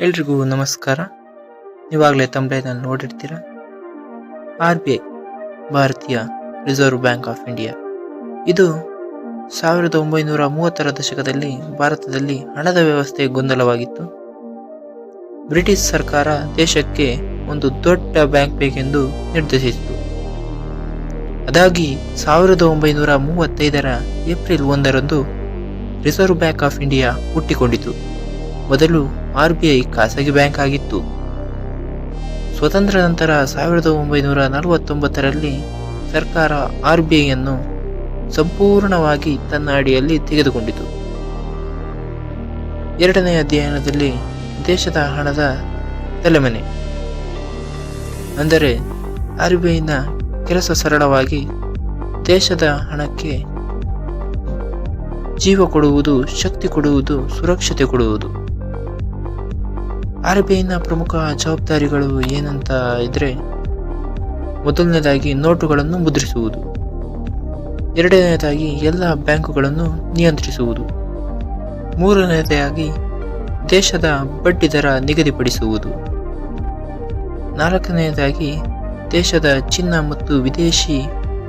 ಎಲ್ರಿಗೂ ನಮಸ್ಕಾರ. ನೀವಾಗಲೇ ತಂಬ್ಲೈನಲ್ಲಿ ನೋಡಿರ್ತೀರ? ಆರ್ ಬಿ ಐ, ಭಾರತೀಯ ರಿಸರ್ವ್ ಬ್ಯಾಂಕ್ ಆಫ್ ಇಂಡಿಯಾ. ಇದು ಸಾವಿರದ ಒಂಬೈನೂರ ಮೂವತ್ತರ ದಶಕದಲ್ಲಿ ಭಾರತದಲ್ಲಿ ಹಣದ ವ್ಯವಸ್ಥೆ ಗೊಂದಲವಾಗಿತ್ತು. ಬ್ರಿಟಿಷ್ ಸರ್ಕಾರ ದೇಶಕ್ಕೆ ಒಂದು ದೊಡ್ಡ ಬ್ಯಾಂಕ್ ಬೇಕೆಂದು ನಿರ್ದೇಶಿಸಿತು. ಅದಾಗಿ ಸಾವಿರದ ಒಂಬೈನೂರ ಮೂವತ್ತೈದರ ಏಪ್ರಿಲ್ ಒಂದರಂದು ರಿಸರ್ವ್ ಬ್ಯಾಂಕ್ ಆಫ್ ಇಂಡಿಯಾ ಹುಟ್ಟಿಕೊಂಡಿತು. ಮೊದಲು ಆರ್ ಬಿ ಐ ಖಾಸಗಿ ಬ್ಯಾಂಕ್ ಆಗಿತ್ತು. ಸ್ವತಂತ್ರ ನಂತರ ಸಾವಿರದ ಒಂಬೈನೂರ ನಲವತ್ತೊಂಬತ್ತರಲ್ಲಿ ಸರ್ಕಾರ ಆರ್ ಬಿ ಐಯನ್ನು ಸಂಪೂರ್ಣವಾಗಿ ತನ್ನ ಅಡಿಯಲ್ಲಿ ತೆಗೆದುಕೊಂಡಿತು. ಎರಡನೇ ಅಧ್ಯಯನದಲ್ಲಿ ದೇಶದ ಹಣದ ತಲೆಮನೆ. ಅಂದರೆ ಆರ್ ಬಿ ಐನ ಕೆಲಸ ಸರಳವಾಗಿ ದೇಶದ ಹಣಕ್ಕೆ ಜೀವ ಕೊಡುವುದು, ಶಕ್ತಿ ಕೊಡುವುದು, ಸುರಕ್ಷತೆ ಕೊಡುವುದು. ಆರ್ ಬಿ ಐನ ಪ್ರಮುಖ ಜವಾಬ್ದಾರಿಗಳು ಏನಂತ ಇದ್ರೆ ಮೊದಲನೇದಾಗಿ ನೋಟುಗಳನ್ನು ಮುದ್ರಿಸುವುದು. ಎರಡನೇದಾಗಿ ಎಲ್ಲ ಬ್ಯಾಂಕುಗಳನ್ನು ನಿಯಂತ್ರಿಸುವುದು. ಮೂರನೇದಾಗಿ ದೇಶದ ಬಡ್ಡಿ ದರ ನಿಗದಿಪಡಿಸುವುದು. ನಾಲ್ಕನೆಯದಾಗಿ ದೇಶದ ಚಿನ್ನ ಮತ್ತು ವಿದೇಶಿ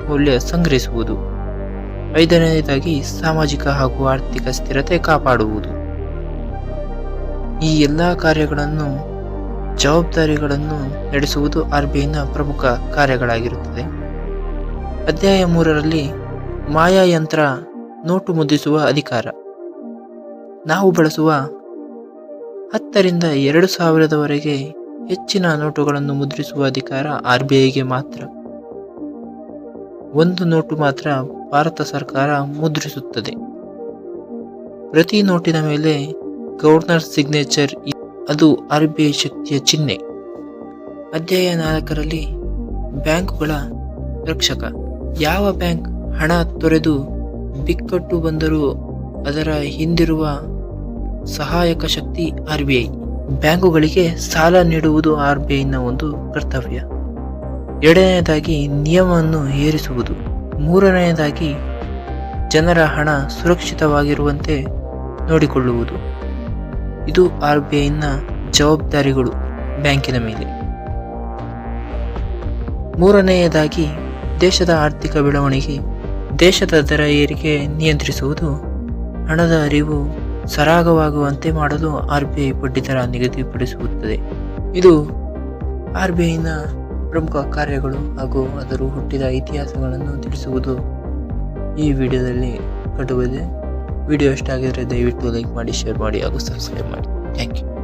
ಮೌಲ್ಯ ಸಂಗ್ರಹಿಸುವುದು. ಐದನೆಯದಾಗಿ ಸಾಮಾಜಿಕ ಹಾಗೂ ಆರ್ಥಿಕ ಸ್ಥಿರತೆ ಕಾಪಾಡುವುದು. ಈ ಎಲ್ಲ ಕಾರ್ಯಗಳನ್ನು, ಜವಾಬ್ದಾರಿಗಳನ್ನು ನಡೆಸುವುದು ಆರ್ ಬಿ ಐನ ಪ್ರಮುಖ ಕಾರ್ಯಗಳಾಗಿರುತ್ತದೆ. ಅಧ್ಯಾಯ ಮೂರರಲ್ಲಿ ಮಾಯಾಯಂತ್ರ ನೋಟು ಮುದ್ರಿಸುವ ಅಧಿಕಾರ. ನಾವು ಬಳಸುವ ಹತ್ತರಿಂದ ಎರಡು ಸಾವಿರದವರೆಗೆ ಹೆಚ್ಚಿನ ನೋಟುಗಳನ್ನು ಮುದ್ರಿಸುವ ಅಧಿಕಾರ ಆರ್ ಬಿ ಐಗೆ ಮಾತ್ರ. ಒಂದು ನೋಟು ಮಾತ್ರ ಭಾರತ ಸರ್ಕಾರ ಮುದ್ರಿಸುತ್ತದೆ. ಪ್ರತಿ ನೋಟಿನ ಮೇಲೆ ಗವರ್ನರ್ ಸಿಗ್ನೇಚರ್ ಅದು ಆರ್ ಬಿ ಐ ಶಕ್ತಿಯ ಚಿಹ್ನೆ. ಅಧ್ಯಾಯ ನಾಲ್ಕರಲ್ಲಿ ಬ್ಯಾಂಕುಗಳ ರಕ್ಷಕ. ಯಾವ ಬ್ಯಾಂಕ್ ಹಣ ತೊರೆದು ಬಿಕ್ಕಟ್ಟು ಬಂದರೂ ಅದರ ಹಿಂದಿರುವ ಸಹಾಯಕ ಶಕ್ತಿ ಆರ್ ಬಿ ಐ ಬ್ಯಾಂಕುಗಳಿಗೆ ಸಾಲ ನೀಡುವುದು ಆರ್ ಬಿ ಐನ ಒಂದು ಕರ್ತವ್ಯ. ಎರಡನೆಯದಾಗಿ ನಿಯಮವನ್ನು ಏರಿಸುವುದು ಮೂರನೆಯದಾಗಿ ಜನರ ಹಣ ಸುರಕ್ಷಿತವಾಗಿರುವಂತೆ ನೋಡಿಕೊಳ್ಳುವುದು. ಇದು ಆರ್ ಬಿ ಐನ ಜವಾಬ್ದಾರಿಗಳು ಬ್ಯಾಂಕಿನ ಮೇಲೆ. ಮೂರನೆಯದಾಗಿ, ದೇಶದ ಆರ್ಥಿಕ ಬೆಳವಣಿಗೆ, ದೇಶದ ದರ ಏರಿಕೆ ನಿಯಂತ್ರಿಸುವುದು, ಹಣದ ಅರಿವು ಸರಾಗವಾಗುವಂತೆ ಮಾಡಲು ಆರ್ ಬಿ ಐ ಬಡ್ಡಿದರ ನಿಗದಿಪಡಿಸುತ್ತದೆ. ಇದು ಆರ್ ಬಿ ಐನ ಪ್ರಮುಖ ಕಾರ್ಯಗಳು ಹಾಗೂ ಅದರ ಹುಟ್ಟಿದ ಇತಿಹಾಸಗಳನ್ನು ತಿಳಿಸುವುದು ಈ ವಿಡಿಯೋದಲ್ಲಿ ಕಂಡುಬಂದಿದೆ. ವಿಡಿಯೋ ಇಷ್ಟ ಆಗಿದ್ರೆ ದಯವಿಟ್ಟು ಲೈಕ್ ಮಾಡಿ ಶೇರ್ ಮಾಡಿ ಹಾಗೂ ಸಬ್ಸ್ಕ್ರೈಬ್ ಮಾಡಿ. Thank you.